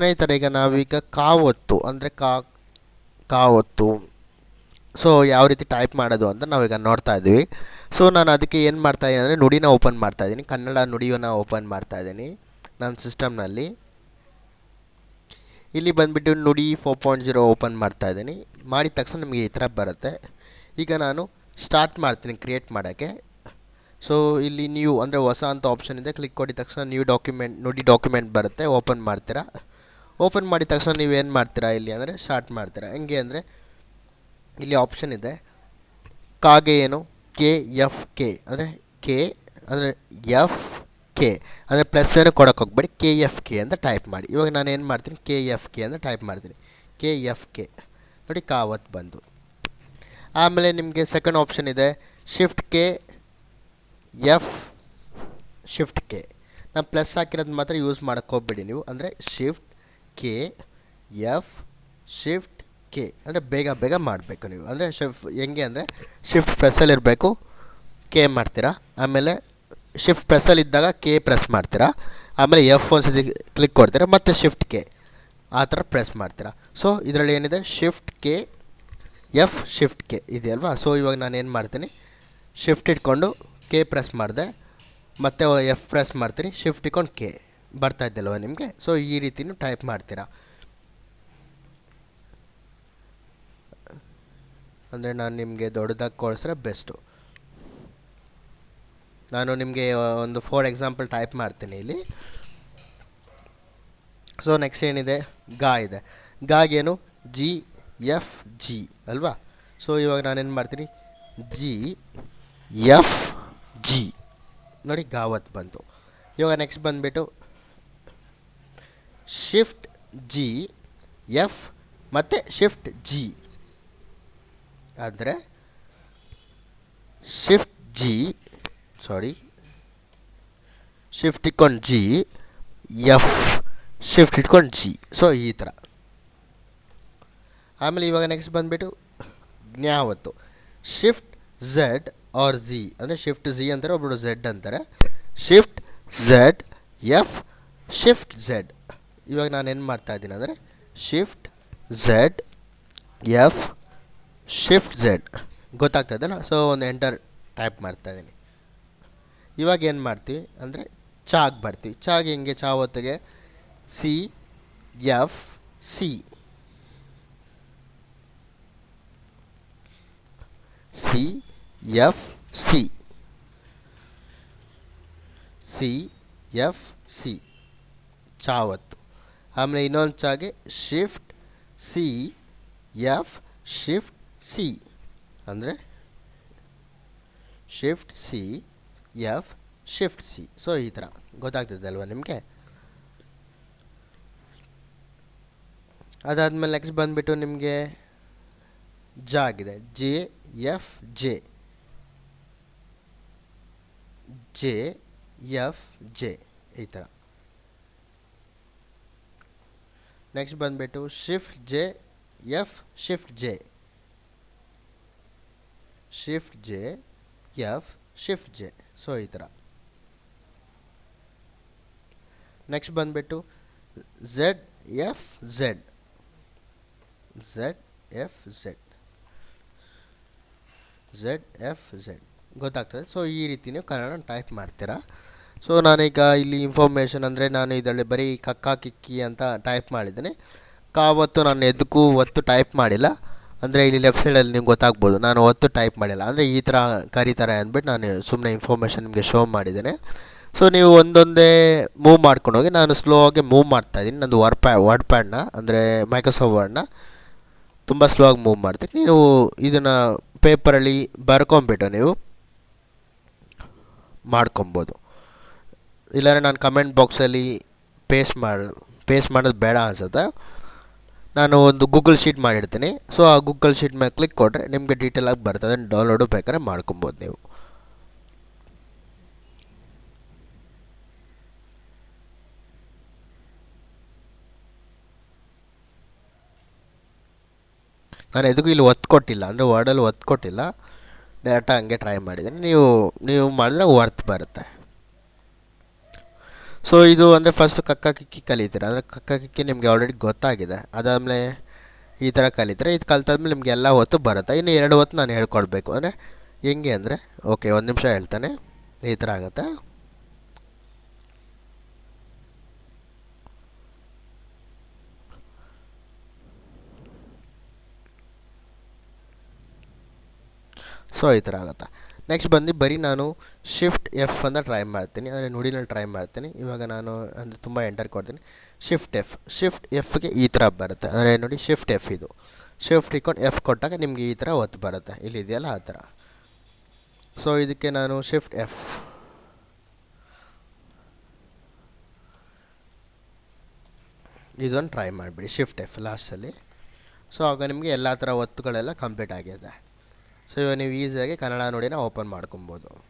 ಸ್ನೇಹಿತರೆ, ಈಗ ನಾವೀಗ ಕಾವೊತ್ತು, ಅಂದರೆ ಕಾ, ಕಾವತ್ತು. ಸೊ ಯಾವ ರೀತಿ ಟೈಪ್ ಮಾಡೋದು ಅಂತ ನಾವೀಗ ನೋಡ್ತಾ ಇದ್ದೀವಿ. ಸೊ ನಾನು ಅದಕ್ಕೆ ಏನು ಮಾಡ್ತಾ ಇದ್ದೀನಿ ಅಂದರೆ ನುಡಿನ ಓಪನ್ ಮಾಡ್ತಾ ಇದ್ದೀನಿ. ಕನ್ನಡ ನುಡಿಯನ್ನು ಓಪನ್ ಮಾಡ್ತಾ ಇದ್ದೀನಿ ನನ್ನ ಸಿಸ್ಟಮ್ನಲ್ಲಿ ಇಲ್ಲಿ ಬಂದುಬಿಟ್ಟು ನುಡಿ ಫೋರ್ ಪಾಯಿಂಟ್ ಜೀರೋ ಓಪನ್ ಮಾಡ್ತಾ ಇದ್ದೀನಿ. ಮಾಡಿದ ತಕ್ಷಣ ನಿಮಗೆ ಈ ಥರ ಬರುತ್ತೆ. ಈಗ ನಾನು ಸ್ಟಾರ್ಟ್ ಮಾಡ್ತೀನಿ ಕ್ರಿಯೇಟ್ ಮಾಡೋಕ್ಕೆ. ಸೊ ಇಲ್ಲಿ ನ್ಯೂ ಅಂದರೆ ಹೊಸ ಅಂತ ಆಪ್ಷನ್ ಇದೆ. ಕ್ಲಿಕ್ ಕೊಟ್ಟಿದ ತಕ್ಷಣ ನ್ಯೂ ಡಾಕ್ಯುಮೆಂಟ್ ನುಡಿ ಡಾಕ್ಯುಮೆಂಟ್ ಬರುತ್ತೆ. ಓಪನ್ ಮಾಡ್ತೀರಾ? ಓಪನ್ ಮಾಡಿದ ತಕ್ಷಣ ನೀವು ಏನು ಮಾಡ್ತೀರಾ ಇಲ್ಲಿ ಅಂದರೆ ಸ್ಟಾರ್ಟ್ ಮಾಡ್ತೀರಾ. ಹೆಂಗೆ ಅಂದರೆ ಇಲ್ಲಿ ಆಪ್ಷನ್ ಇದೆ. ಕಾಗೆ ಏನು? ಕೆ ಎಫ್ ಕೆ ಅಂದರೆ ಕೆ ಅಂದರೆ ಎಫ್ ಕೆ ಅಂದರೆ ಪ್ಲಸ್ ಏನು ಕೊಡೋಕೆ ಹೋಗ್ಬೇಡಿ. ಕೆ ಎಫ್ ಕೆ ಅಂತ ಟೈಪ್ ಮಾಡಿ. ಇವಾಗ ನಾನು ಏನು ಮಾಡ್ತೀನಿ? ಕೆ ಎಫ್ ಕೆ ಅಂತ ಟೈಪ್ ಮಾಡ್ತೀನಿ. ಕೆ ಎಫ್ ಕೆ ನೋಡಿ ಕಾವತ್ ಬಂದು. ಆಮೇಲೆ ನಿಮಗೆ ಸೆಕೆಂಡ್ ಆಪ್ಷನ್ ಇದೆ. Shift K F shift K ನಾನು ಪ್ಲಸ್ ಹಾಕಿರೋದು ಮಾತ್ರ ಯೂಸ್ ಮಾಡೋಕ್ಕೆ ಹೋಗ್ಬೇಡಿ ನೀವು. ಅಂದರೆ shift K F shift K ಅಂದರೆ ಬೇಗ ಬೇಗ ಮಾಡಬೇಕು ನೀವು. ಅಂದರೆ ಶಿಫ್ಟ್ ಹೆಂಗೆ ಅಂದರೆ ಶಿಫ್ಟ್ ಪ್ರೆಸ್ಸಲ್ಲಿ ಇರಬೇಕು ಕೆ ಮಾಡ್ತೀರಾ. ಆಮೇಲೆ ಶಿಫ್ಟ್ ಪ್ರೆಸ್ಸಲ್ಲಿ ಇದ್ದಾಗ ಕೆ ಪ್ರೆಸ್ ಮಾಡ್ತೀರಾ. ಆಮೇಲೆ ಎಫ್ ಒಂದ್ಸತಿ ಕ್ಲಿಕ್ ಕೊಡ್ತೀರಾ. ಮತ್ತು ಶಿಫ್ಟ್ ಕೆ ಆ ಥರ ಪ್ರೆಸ್ ಮಾಡ್ತೀರಾ. ಸೊ ಇದರಲ್ಲಿ ಏನಿದೆ? Shift K F shift K ಇದೆಯಲ್ವಾ ಸೊ ಇವಾಗ ನಾನು ಏನು ಮಾಡ್ತೀನಿ? ಶಿಫ್ಟ್ ಇಟ್ಕೊಂಡು ಕೆ ಪ್ರೆಸ್ ಮಾಡಿದೆ. ಮತ್ತು ಎಫ್ ಪ್ರೆಸ್ ಮಾಡ್ತೀನಿ. ಶಿಫ್ಟ್ ಇಟ್ಕೊಂಡು ಕೆ ಬರ್ತಾ ಇದ್ದಲ್ವ ನಿಮಗೆ? ಸೊ ಈ ರೀತಿನೂ ಟೈಪ್ ಮಾಡ್ತೀರಾ? ಅಂದರೆ ನಾನು ನಿಮಗೆ ದೊಡ್ಡದಾಗಿ ಕೊಡಿಸ್ರೆ ಬೆಸ್ಟು ನಾನು ನಿಮಗೆ ಒಂದು ಫೋರ್ ಎಕ್ಸಾಂಪಲ್ ಟೈಪ್ ಮಾಡ್ತೀನಿ ಇಲ್ಲಿ. ಸೊ ನೆಕ್ಸ್ಟ್ ಏನಿದೆ? ಗಾ ಇದೆ. ಗಾಗೇನು ಜಿ ಎಫ್ ಜಿ ಅಲ್ವಾ? ಸೊ ಇವಾಗ ನಾನೇನು ಮಾಡ್ತೀನಿ? ಜಿ ಎಫ್ ಜಿ ನೋಡಿ ಗಾವತ್ ಬಂತು. ಇವಾಗ ನೆಕ್ಸ್ಟ್ ಬಂದುಬಿಟ್ಟು ಶಿಫ್ಟ್ ಜಿ ಎಫ್ ಮತ್ತು ಶಿಫ್ಟ್ ಜಿ ಅಂದರೆ ಶಿಫ್ಟ್ ಜಿ ಸಾರಿ ಶಿಫ್ಟ್ ಇಟ್ಕೊಂಡು ಜಿ ಎಫ್ ಶಿಫ್ಟ್ ಇಟ್ಕೊಂಡು ಜಿ ಸೊ ಈ ಥರ. ಆಮೇಲೆ ಇವಾಗ ನೆಕ್ಸ್ಟ್ ಬಂದುಬಿಟ್ಟು ಜ್ಞಾವತ್ತು. ಶಿಫ್ಟ್ ಝೆಡ್ ಆರ್ ಜಿ ಅಂದರೆ ಶಿಫ್ಟ್ ಜಿ ಅಂತಾರೆ ಒಬ್ಬರು ಝೆಡ್ ಅಂತಾರೆ. Shift Z F shift Z ಇವಾಗ ನಾನು ಏನು ಮಾಡ್ತಾ ಇದ್ದೀನಿ ಅಂದರೆ shift Z F shift Z ಗೊತ್ತಾಗ್ತದಲ್ಲ so ಒಂದು ಎಂಟರ್ ಟೈಪ್ ಮಾಡ್ತಾ ಇದ್ದೀನಿ ಇವಾಗ ಏನು ಮಾಡ್ತೀವಿ ಅಂದರೆ ಚಾಗ್ ಬರ್ತೀವಿ ಚಾಗ್ ಹೆಂಗೆ? ಚಾ ಹೊತ್ತಿಗೆ C F C C F C C F C ಚಾವತ್ತು ಆಮೇಲೆ ಇನ್ನೊಂದು ಚಾಗೆ shift C F shift C ಅಂದರೆ shift C F shift C so ಈ ಥರ ಗೊತ್ತಾಗ್ತದೆ ನಿಮಗೆ? ಅದಾದಮೇಲೆ ನೆಕ್ಸ್ಟ್ ಬಂದುಬಿಟ್ಟು ನಿಮಗೆ ಜ ಆಗಿದೆ. J F J J F J ಈ ಥರ ನೆಕ್ಸ್ಟ್ ಬಂದುಬಿಟ್ಟು shift J F shift J shift J F shift J so ಈ ಥರ. ನೆಕ್ಸ್ಟ್ ಬಂದುಬಿಟ್ಟು Z F Z Z F Z Z F Z ಗೊತ್ತಾಗ್ತದೆ. ಸೊ ಈ ರೀತಿ ನೀವು ಕನ್ನಡ ಟೈಪ್ ಮಾಡ್ತೀರಾ. ಸೊ ನಾನೀಗ ಇಲ್ಲಿ ಇನ್ಫಾರ್ಮೇಷನ್ ಅಂದರೆ ನಾನು ಇದರಲ್ಲಿ ಬರೀ ಕಕ್ಕ ಕಿಕ್ಕಿ ಅಂತ ಟೈಪ್ ಮಾಡಿದ್ದೀನಿ. ಕಾವತ್ತು ನಾನು ಎದಕ್ಕೂ ಒತ್ತು ಟೈಪ್ ಮಾಡಿಲ್ಲ. ಅಂದರೆ ಇಲ್ಲಿ ಲೆಫ್ಟ್ ಸೈಡಲ್ಲಿ ನಿಮ್ಗೆ ಗೊತ್ತಾಗ್ಬೋದು. ನಾನು ಒತ್ತು ಟೈಪ್ ಮಾಡಿಲ್ಲ. ಅಂದರೆ ಈ ಥರ ಕರೀತಾರೆ ಅಂದ್ಬಿಟ್ಟು ನಾನು ಸುಮ್ಮನೆ ಇನ್ಫಾರ್ಮೇಷನ್ ನಿಮಗೆ ಶೋ ಮಾಡಿದ್ದೇನೆ. ಸೊ ನೀವು ಒಂದೊಂದೇ ಮೂವ್ ಮಾಡ್ಕೊಂಡು ಹೋಗಿ, ನಾನು ಸ್ಲೋ ಆಗಿ ಮೂವ್ ಮಾಡ್ತಾಯಿದ್ದೀನಿ ನಂದು ವರ್ಡ್ ಪ್ಯಾ ವರ್ಡ್ ಪ್ಯಾಡ್ನ ಅಂದರೆ ಮೈಕ್ರೋಸಾಫ್ಟ್ ವರ್ಡ್ನ ತುಂಬ ಸ್ಲೋ ಆಗಿ ಮೂವ್ ಮಾಡ್ತೀನಿ. ನೀವು ಇದನ್ನು ಪೇಪರಲ್ಲಿ ಬರ್ಕೊಂಬಿಟ್ಟು ನೀವು ಮಾಡ್ಕೊಬೋದು. ಇಲ್ಲಾಂದರೆ ನಾನು ಕಮೆಂಟ್ ಬಾಕ್ಸಲ್ಲಿ ಪೇಸ್ಟ್ ಮಾಡಿ ಪೇಸ್ಟ್ ಮಾಡೋದು ಬೇಡ ಅನ್ಸುತ್ತೆ. ನಾನು ಒಂದು ಗೂಗಲ್ ಶೀಟ್ ಮಾಡಿರ್ತೀನಿ. ಸೊ ಆ ಗೂಗಲ್ ಶೀಟ್ ಮೇಲೆ ಕ್ಲಿಕ್ ಕೊಟ್ಟರೆ ನಿಮಗೆ ಡೀಟೇಲಾಗಿ ಬರ್ತದೆ. ಡೌನ್ಲೋಡು ಬೇಕಾದ್ರೆ ಮಾಡ್ಕೊಬೋದು ನೀವು. ನಾನು ಎದಕ್ಕೂ ಇಲ್ಲಿ ಒತ್ತು ಕೊಟ್ಟಿಲ್ಲ. ಅಂದರೆ ವರ್ಡಲ್ಲಿ ಒತ್ತು ಕೊಟ್ಟಿಲ್ಲ. ಡೈರೆಕ್ಟಾಗಿ ಹಂಗೆ ಟ್ರೈ ಮಾಡಿದ್ದೀನಿ. ನೀವು ನೀವು ಮಾಡಿದ್ರೆ ವರ್ತ್ ಬರುತ್ತೆ. ಸೊ ಇದು ಅಂದರೆ ಫಸ್ಟು ಕಕ್ಕ ಕಿಕ್ಕಿ ಕಲಿತೀರ. ಅಂದರೆ ಕಕ್ಕ ಕಿಕ್ಕಿ ನಿಮಗೆ ಆಲ್ರೆಡಿ ಗೊತ್ತಾಗಿದೆ. ಅದಾದಮೇಲೆ ಈ ಥರ ಕಲಿತಾರೆ. ಇದು ಕಲ್ತಾದ್ಮೇಲೆ ನಿಮಗೆ ಎಲ್ಲ ಹೊತ್ತು ಬರುತ್ತೆ? ಇನ್ನು ಎರಡು ಹೊತ್ತು ನಾನು ಹೇಳ್ಕೊಡ್ಬೇಕು. ಅಂದರೆ ಹೆಂಗೆ ಅಂದರೆ, ಓಕೆ, ಒಂದು ನಿಮಿಷ ಹೇಳ್ತಾನೆ. ಈ ಥರ ಆಗುತ್ತೆ? ಸೊ ಈ ಥರ ಆಗುತ್ತೆ? ನೆಕ್ಸ್ಟ್ ಬಂದು ಬರೀ ನಾನು ಶಿಫ್ಟ್ ಎಫ್ ಅಂತ ಟ್ರೈ ಮಾಡ್ತೀನಿ. ಅಂದರೆ ನುಡಿನಲ್ಲಿ ಟ್ರೈ ಮಾಡ್ತೀನಿ. ಇವಾಗ ನಾನು ಅಂದರೆ ತುಂಬ ಎಂಟರ್ ಕೊಡ್ತೀನಿ. ಶಿಫ್ಟ್ ಎಫ್ ಶಿಫ್ಟ್ ಎಫ್ಗೆ ಈ ಥರ ಬರುತ್ತೆ. ಅಂದರೆ ನೋಡಿ ಶಿಫ್ಟ್ ಎಫ್ ಇದು. ಶಿಫ್ಟ್ ಇಕ್ಕೊಂಡು ಎಫ್ ಕೊಟ್ಟಾಗ ನಿಮಗೆ ಈ ಥರ ಒತ್ತು ಬರುತ್ತೆ. ಇಲ್ಲಿ ಇದೆಯಲ್ಲ ಆ ಥರ ಸೊ ಇದಕ್ಕೆ ನಾನು ಶಿಫ್ಟ್ ಎಫ್ ಇದೊಂದು ಟ್ರೈ ಮಾಡಿಬಿಡಿ. ಶಿಫ್ಟ್ ಎಫ್ ಲಾಸ್ಟಲ್ಲಿ ಸೊ ಆಗ ನಿಮಗೆ ಎಲ್ಲ ಥರ ಒತ್ತುಗಳೆಲ್ಲ ಕಂಪ್ಲೀಟ್ ಆಗಿದೆ. ಸೊ ಇವಾಗ ನೀವು ಈಸಿಯಾಗಿ ಕನ್ನಡ ನುಡಿನ ಓಪನ್ ಮಾಡ್ಕೊಬೋದು.